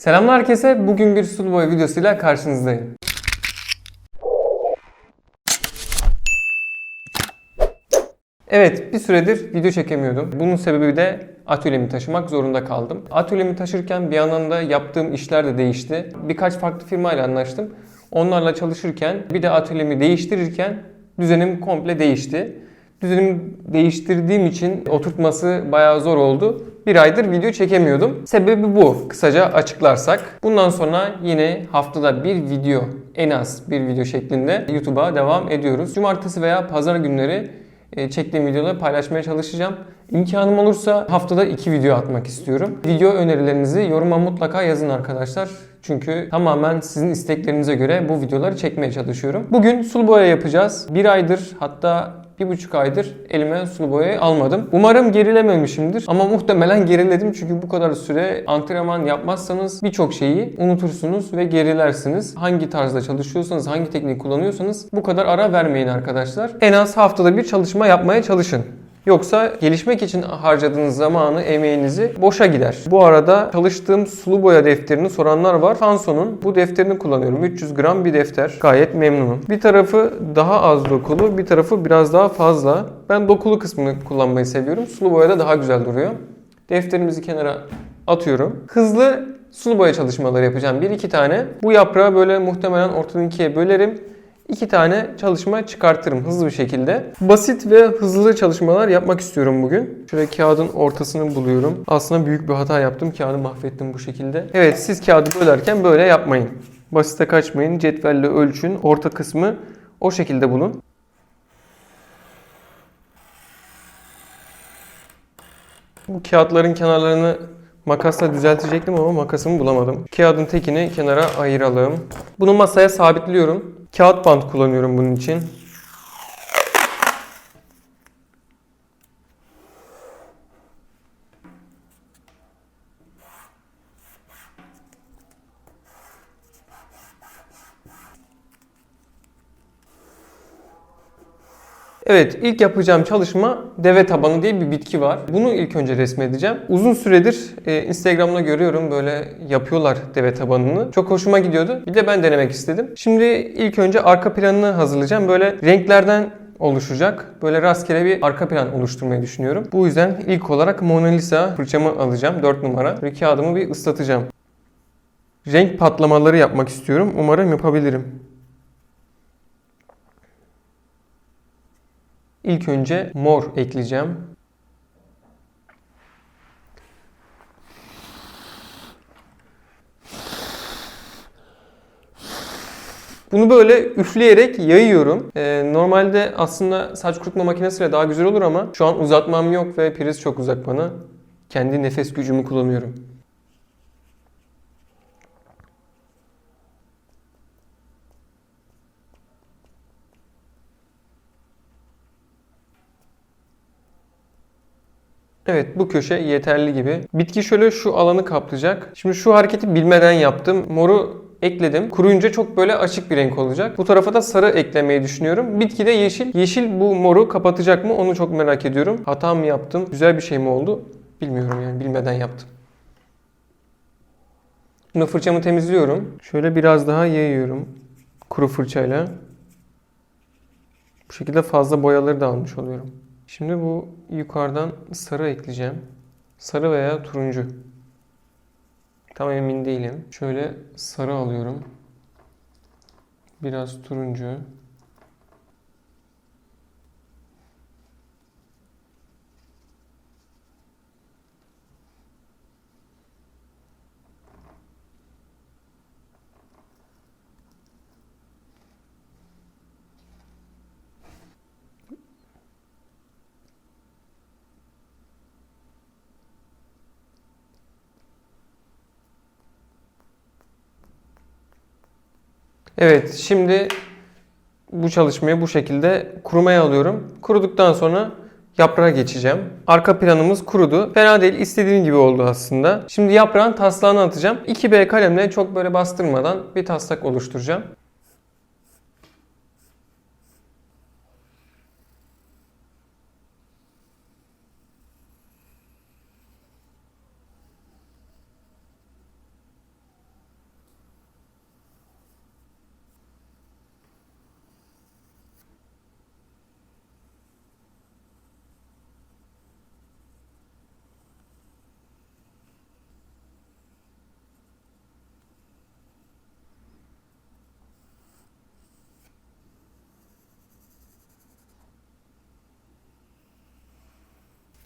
Selamlar herkese. Bugün bir sulu boya videosuyla karşınızdayım. Evet, bir süredir video çekemiyordum. Bunun sebebi de atölyemi taşımak zorunda kaldım. Atölyemi taşırken bir yandan da yaptığım işler de değişti. Birkaç farklı firmayla anlaştım. Onlarla çalışırken bir de atölyemi değiştirirken düzenim komple değişti. Düzenimi değiştirdiğim için oturtması bayağı zor oldu. Bir aydır video çekemiyordum. Sebebi bu. Kısaca açıklarsak. Bundan sonra yine haftada bir video, en az bir video şeklinde YouTube'a devam ediyoruz. Cumartesi veya pazar günleri e, çektiğim videoları paylaşmaya çalışacağım. İmkanım olursa haftada iki video atmak istiyorum. Video önerilerinizi yoruma mutlaka yazın arkadaşlar. Çünkü tamamen sizin isteklerinize göre bu videoları çekmeye çalışıyorum. Bugün sulu boya yapacağız. Bir aydır hatta bir buçuk aydır elime sulu boyayı almadım. Umarım gerilememişimdir ama muhtemelen geriledim çünkü bu kadar süre antrenman yapmazsanız birçok şeyi unutursunuz ve gerilersiniz. Hangi tarzda çalışıyorsanız, hangi teknik kullanıyorsanız bu kadar ara vermeyin arkadaşlar. En az haftada bir çalışma yapmaya çalışın. Yoksa gelişmek için harcadığınız zamanı, emeğinizi boşa gider. Bu arada çalıştığım sulu boya defterini soranlar var. Fanson'un bu defterini kullanıyorum. 300 gram bir defter. Gayet memnunum. Bir tarafı daha az dokulu, bir tarafı biraz daha fazla. Ben dokulu kısmını kullanmayı seviyorum. Sulu boyada daha güzel duruyor. Defterimizi kenara atıyorum. Hızlı sulu boya çalışmaları yapacağım. Bir iki tane. Bu yaprağı böyle muhtemelen ortadan ikiye bölerim. İki tane çalışma çıkartırım hızlı bir şekilde. Basit ve hızlı çalışmalar yapmak istiyorum bugün. Şöyle kağıdın ortasını buluyorum. Aslında büyük bir hata yaptım. Kağıdı mahvettim bu şekilde. Evet siz kağıdı bölerken böyle yapmayın. Basite kaçmayın. Cetvelle ölçün. Orta kısmı o şekilde bulun. Bu kağıtların kenarlarını makasla düzeltecektim ama makasımı bulamadım. Kağıdın tekini kenara ayıralım. Bunu masaya sabitliyorum. Kağıt bant kullanıyorum bunun için. Evet, ilk yapacağım çalışma deve tabanı diye bir bitki var. Bunu ilk önce resmedeceğim. Uzun süredir e, Instagram'da görüyorum böyle yapıyorlar deve tabanını. Çok hoşuma gidiyordu. Bir de ben denemek istedim. Şimdi ilk önce arka planını hazırlayacağım. Böyle renklerden oluşacak. Böyle rastgele bir arka plan oluşturmayı düşünüyorum. Bu yüzden ilk olarak Mona Lisa fırçamı alacağım. 4 numara. Ve kağıdımı bir ıslatacağım. Renk patlamaları yapmak istiyorum. Umarım yapabilirim. İlk önce mor ekleyeceğim. Bunu böyle üfleyerek yayıyorum. Ee, normalde aslında saç kurutma makinesiyle daha güzel olur ama şu an uzatmam yok ve priz çok uzak bana. Kendi nefes gücümü kullanıyorum. Evet bu köşe yeterli gibi. Bitki şöyle şu alanı kaplayacak. Şimdi şu hareketi bilmeden yaptım. Moru ekledim. Kuruyunca çok böyle açık bir renk olacak. Bu tarafa da sarı eklemeyi düşünüyorum. Bitki de yeşil. Yeşil bu moru kapatacak mı onu çok merak ediyorum. Hata mı yaptım? Güzel bir şey mi oldu? Bilmiyorum yani bilmeden yaptım. Şimdi fırçamı temizliyorum. Şöyle biraz daha yayıyorum. Kuru fırçayla. Bu şekilde fazla boyaları da almış oluyorum. Şimdi bu yukarıdan sarı ekleyeceğim. Sarı veya turuncu. Tam emin değilim. Şöyle sarı alıyorum. Biraz turuncu. Evet, şimdi bu çalışmayı bu şekilde kurumaya alıyorum. Kuruduktan sonra yaprağa geçeceğim. Arka planımız kurudu. Fena değil, istediğim gibi oldu aslında. Şimdi yaprağın taslağını atacağım. 2B kalemle çok böyle bastırmadan bir taslak oluşturacağım.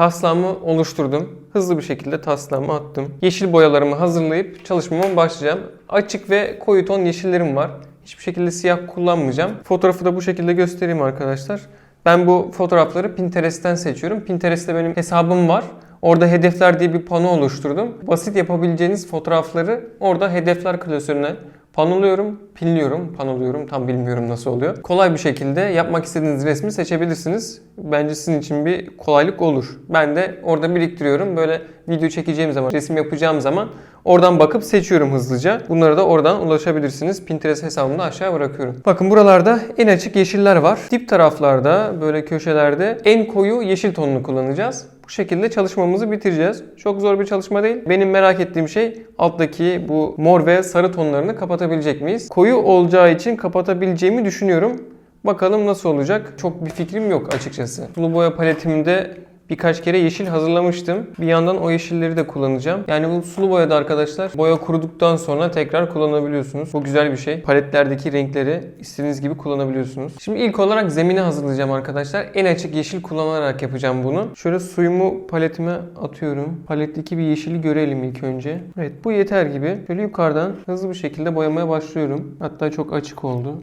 Taslağımı oluşturdum. Hızlı bir şekilde taslağımı attım. Yeşil boyalarımı hazırlayıp çalışmama başlayacağım. Açık ve koyu ton yeşillerim var. Hiçbir şekilde siyah kullanmayacağım. Fotoğrafı da bu şekilde göstereyim arkadaşlar. Ben bu fotoğrafları Pinterest'ten seçiyorum. Pinterest'te benim hesabım var. Orada hedefler diye bir pano oluşturdum. Basit yapabileceğiniz fotoğrafları orada hedefler klasörüne panoluyorum, pinliyorum, panoluyorum tam bilmiyorum nasıl oluyor. Kolay bir şekilde yapmak istediğiniz resmi seçebilirsiniz. Bence sizin için bir kolaylık olur. Ben de orada biriktiriyorum. Böyle video çekeceğim zaman, resim yapacağım zaman oradan bakıp seçiyorum hızlıca. Bunlara da oradan ulaşabilirsiniz. Pinterest hesabımı da aşağı bırakıyorum. Bakın buralarda en açık yeşiller var. Dip taraflarda böyle köşelerde en koyu yeşil tonunu kullanacağız. Bu şekilde çalışmamızı bitireceğiz. Çok zor bir çalışma değil. Benim merak ettiğim şey alttaki bu mor ve sarı tonlarını kapatabilecek miyiz? Koyu olacağı için kapatabileceğimi düşünüyorum. Bakalım nasıl olacak? Çok bir fikrim yok açıkçası. Sulu boya paletimde birkaç kere yeşil hazırlamıştım. Bir yandan o yeşilleri de kullanacağım. Yani bu sulu boyada arkadaşlar boya kuruduktan sonra tekrar kullanabiliyorsunuz. Bu güzel bir şey. Paletlerdeki renkleri istediğiniz gibi kullanabiliyorsunuz. Şimdi ilk olarak zemini hazırlayacağım arkadaşlar. En açık yeşil kullanarak yapacağım bunu. Şöyle suyumu paletime atıyorum. Paletteki bir yeşili görelim ilk önce. Evet bu yeter gibi. Şöyle yukarıdan hızlı bir şekilde boyamaya başlıyorum. Hatta çok açık oldu.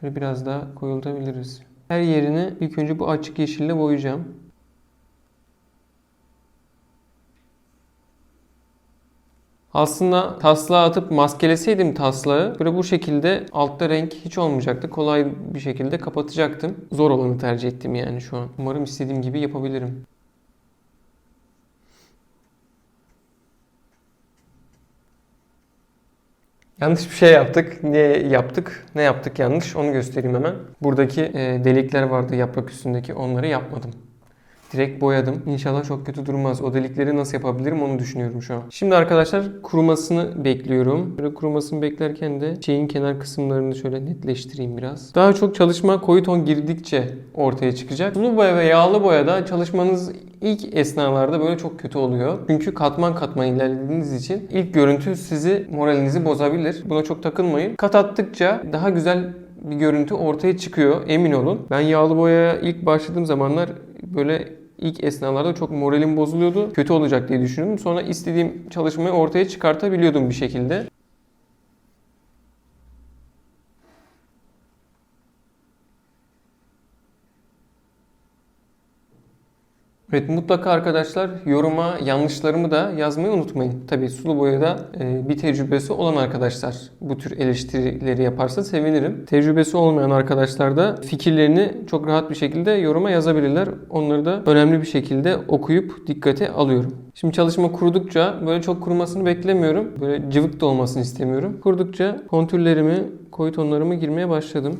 Şöyle biraz daha koyultabiliriz. Her yerini ilk önce bu açık yeşille boyayacağım. Aslında taslağı atıp maskeleseydim taslağı böyle bu şekilde altta renk hiç olmayacaktı. Kolay bir şekilde kapatacaktım. Zor olanı tercih ettim yani şu an. Umarım istediğim gibi yapabilirim. Yanlış bir şey yaptık. Niye yaptık? Ne yaptık yanlış? Onu göstereyim hemen. Buradaki e, delikler vardı yaprak üstündeki. Onları yapmadım. Direkt boyadım. İnşallah çok kötü durmaz. O delikleri nasıl yapabilirim onu düşünüyorum şu an. Şimdi arkadaşlar kurumasını bekliyorum. Böyle kurumasını beklerken de şeyin kenar kısımlarını şöyle netleştireyim biraz. Daha çok çalışma koyu ton girdikçe ortaya çıkacak. Sulu boya ve yağlı boyada çalışmanız ilk esnalarda böyle çok kötü oluyor. Çünkü katman katman ilerlediğiniz için ilk görüntü sizi moralinizi bozabilir. Buna çok takılmayın. Kat attıkça daha güzel bir görüntü ortaya çıkıyor emin olun. Ben yağlı boyaya ilk başladığım zamanlar böyle ilk esnalarda çok moralim bozuluyordu. Kötü olacak diye düşündüm. Sonra istediğim çalışmayı ortaya çıkartabiliyordum bir şekilde. Evet mutlaka arkadaşlar yoruma yanlışlarımı da yazmayı unutmayın. Tabii sulu boyada e, bir tecrübesi olan arkadaşlar bu tür eleştirileri yaparsa sevinirim. Tecrübesi olmayan arkadaşlar da fikirlerini çok rahat bir şekilde yoruma yazabilirler. Onları da önemli bir şekilde okuyup dikkate alıyorum. Şimdi çalışma kurudukça böyle çok kurumasını beklemiyorum. Böyle cıvık da olmasını istemiyorum. Kurudukça kontürlerimi, koyu tonlarımı girmeye başladım.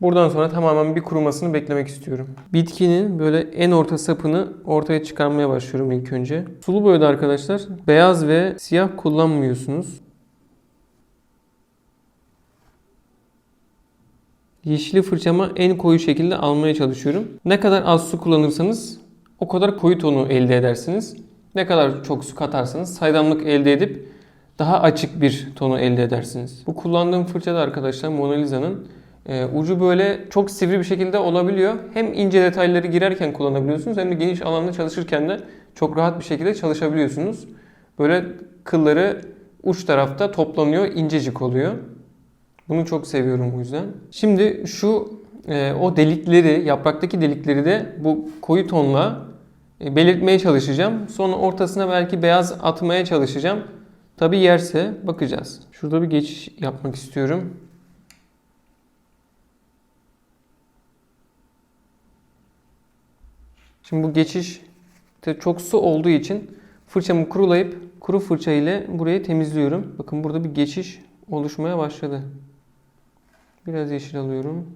Buradan sonra tamamen bir kurumasını beklemek istiyorum. Bitkinin böyle en orta sapını ortaya çıkarmaya başlıyorum ilk önce. Sulu boyada arkadaşlar beyaz ve siyah kullanmıyorsunuz. Yeşili fırçama en koyu şekilde almaya çalışıyorum. Ne kadar az su kullanırsanız o kadar koyu tonu elde edersiniz. Ne kadar çok su katarsanız saydamlık elde edip daha açık bir tonu elde edersiniz. Bu kullandığım fırça da arkadaşlar Mona Lisa'nın ee, ucu böyle çok sivri bir şekilde olabiliyor. Hem ince detayları girerken kullanabiliyorsunuz hem de geniş alanda çalışırken de çok rahat bir şekilde çalışabiliyorsunuz. Böyle kılları uç tarafta toplanıyor, incecik oluyor. Bunu çok seviyorum bu yüzden. Şimdi şu e, o delikleri, yapraktaki delikleri de bu koyu tonla e, belirtmeye çalışacağım. Sonra ortasına belki beyaz atmaya çalışacağım. Tabi yerse bakacağız. Şurada bir geçiş yapmak istiyorum. Şimdi bu geçiş çok su olduğu için fırçamı kurulayıp kuru fırça ile burayı temizliyorum. Bakın burada bir geçiş oluşmaya başladı. Biraz yeşil alıyorum.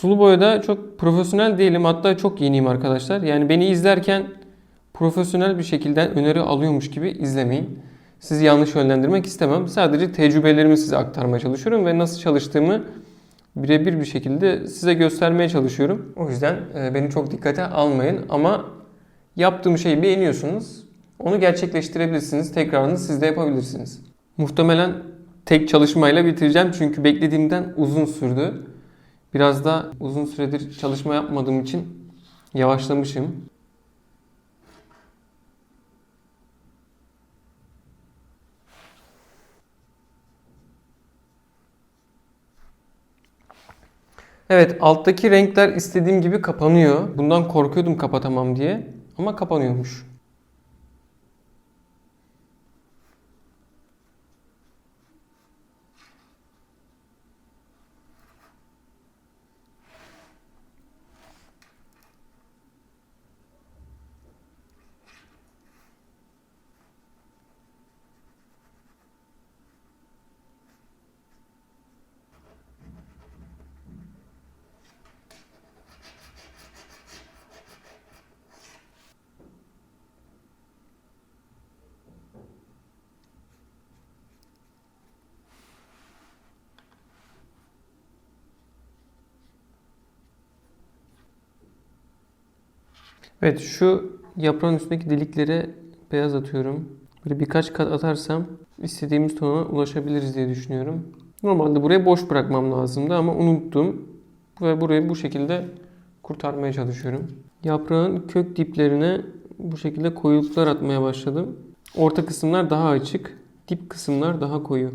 Sulu boyada çok profesyonel değilim. Hatta çok yeniyim arkadaşlar. Yani beni izlerken profesyonel bir şekilde öneri alıyormuş gibi izlemeyin. Sizi yanlış yönlendirmek istemem. Sadece tecrübelerimi size aktarmaya çalışıyorum ve nasıl çalıştığımı birebir bir şekilde size göstermeye çalışıyorum. O yüzden e, beni çok dikkate almayın ama yaptığım şeyi beğeniyorsunuz. Onu gerçekleştirebilirsiniz. Tekrarını siz de yapabilirsiniz. Muhtemelen tek çalışmayla bitireceğim çünkü beklediğimden uzun sürdü. Biraz da uzun süredir çalışma yapmadığım için yavaşlamışım. Evet alttaki renkler istediğim gibi kapanıyor. Bundan korkuyordum kapatamam diye ama kapanıyormuş. Evet şu yaprağın üstündeki deliklere beyaz atıyorum. Böyle birkaç kat atarsam istediğimiz tona ulaşabiliriz diye düşünüyorum. Normalde burayı boş bırakmam lazımdı ama unuttum. Ve burayı bu şekilde kurtarmaya çalışıyorum. Yaprağın kök diplerine bu şekilde koyuluklar atmaya başladım. Orta kısımlar daha açık, dip kısımlar daha koyu.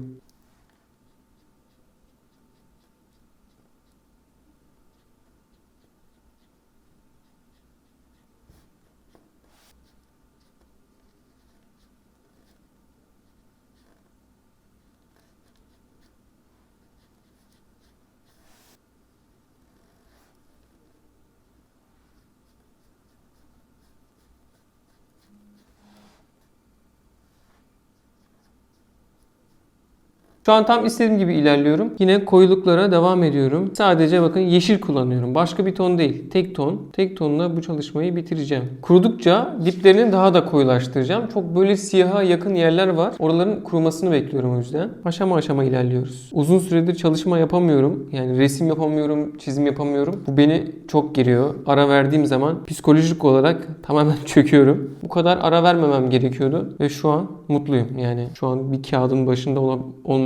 Şu an tam istediğim gibi ilerliyorum. Yine koyuluklara devam ediyorum. Sadece bakın yeşil kullanıyorum. Başka bir ton değil. Tek ton. Tek tonla bu çalışmayı bitireceğim. Kurudukça diplerini daha da koyulaştıracağım. Çok böyle siyaha yakın yerler var. Oraların kurumasını bekliyorum o yüzden. Aşama aşama ilerliyoruz. Uzun süredir çalışma yapamıyorum. Yani resim yapamıyorum, çizim yapamıyorum. Bu beni çok geriyor. Ara verdiğim zaman psikolojik olarak tamamen çöküyorum. Bu kadar ara vermemem gerekiyordu ve şu an mutluyum. Yani şu an bir kağıdın başında ola-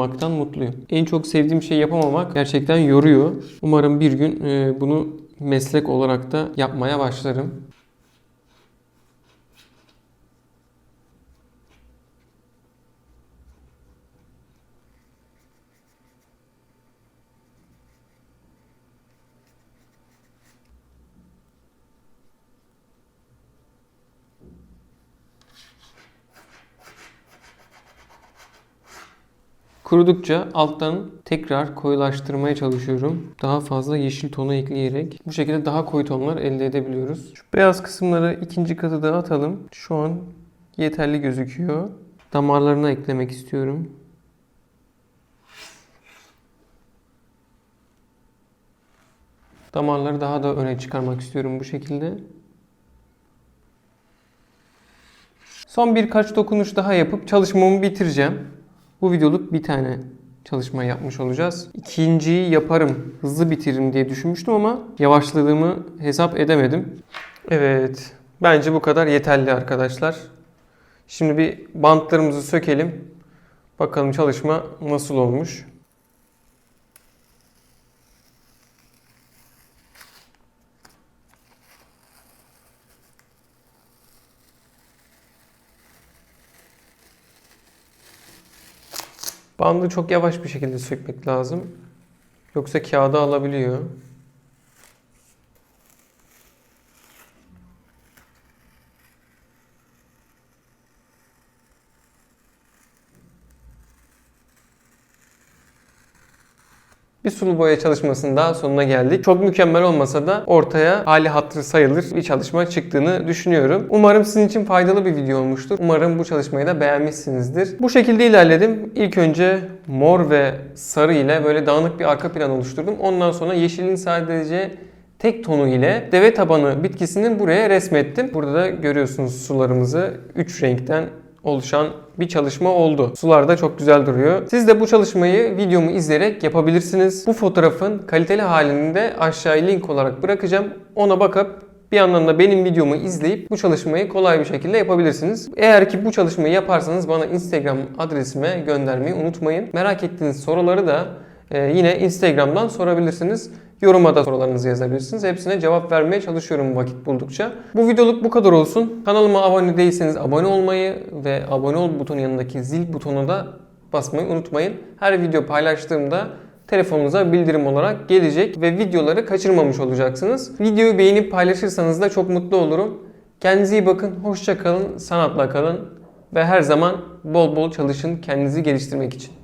olmaktan mutluyum. En çok sevdiğim şey yapamamak gerçekten yoruyor. Umarım bir gün e, bunu meslek olarak da yapmaya başlarım. Kurudukça alttan tekrar koyulaştırmaya çalışıyorum. Daha fazla yeşil tonu ekleyerek bu şekilde daha koyu tonlar elde edebiliyoruz. Şu beyaz kısımları ikinci katı da atalım. Şu an yeterli gözüküyor. Damarlarına eklemek istiyorum. Damarları daha da öne çıkarmak istiyorum bu şekilde. Son birkaç dokunuş daha yapıp çalışmamı bitireceğim. Bu videoluk bir tane çalışma yapmış olacağız. İkinciyi yaparım, hızlı bitiririm diye düşünmüştüm ama yavaşladığımı hesap edemedim. Evet, bence bu kadar yeterli arkadaşlar. Şimdi bir bantlarımızı sökelim. Bakalım çalışma nasıl olmuş. Bandı çok yavaş bir şekilde sökmek lazım. Yoksa kağıdı alabiliyor. Bir sulu boya çalışmasının daha sonuna geldik. Çok mükemmel olmasa da ortaya hali hatırı sayılır bir çalışma çıktığını düşünüyorum. Umarım sizin için faydalı bir video olmuştur. Umarım bu çalışmayı da beğenmişsinizdir. Bu şekilde ilerledim. İlk önce mor ve sarı ile böyle dağınık bir arka plan oluşturdum. Ondan sonra yeşilin sadece tek tonu ile deve tabanı bitkisinin buraya resmettim. Burada da görüyorsunuz sularımızı 3 renkten oluşan bir çalışma oldu. Sular da çok güzel duruyor. Siz de bu çalışmayı videomu izleyerek yapabilirsiniz. Bu fotoğrafın kaliteli halini de aşağıya link olarak bırakacağım. Ona bakıp bir yandan da benim videomu izleyip bu çalışmayı kolay bir şekilde yapabilirsiniz. Eğer ki bu çalışmayı yaparsanız bana Instagram adresime göndermeyi unutmayın. Merak ettiğiniz soruları da e, yine Instagram'dan sorabilirsiniz. Yoruma da sorularınızı yazabilirsiniz. Hepsine cevap vermeye çalışıyorum vakit buldukça. Bu videoluk bu kadar olsun. Kanalıma abone değilseniz abone olmayı ve abone ol butonu yanındaki zil butonu da basmayı unutmayın. Her video paylaştığımda telefonunuza bildirim olarak gelecek ve videoları kaçırmamış olacaksınız. Videoyu beğenip paylaşırsanız da çok mutlu olurum. Kendinize iyi bakın, hoşça kalın, sanatla kalın ve her zaman bol bol çalışın kendinizi geliştirmek için.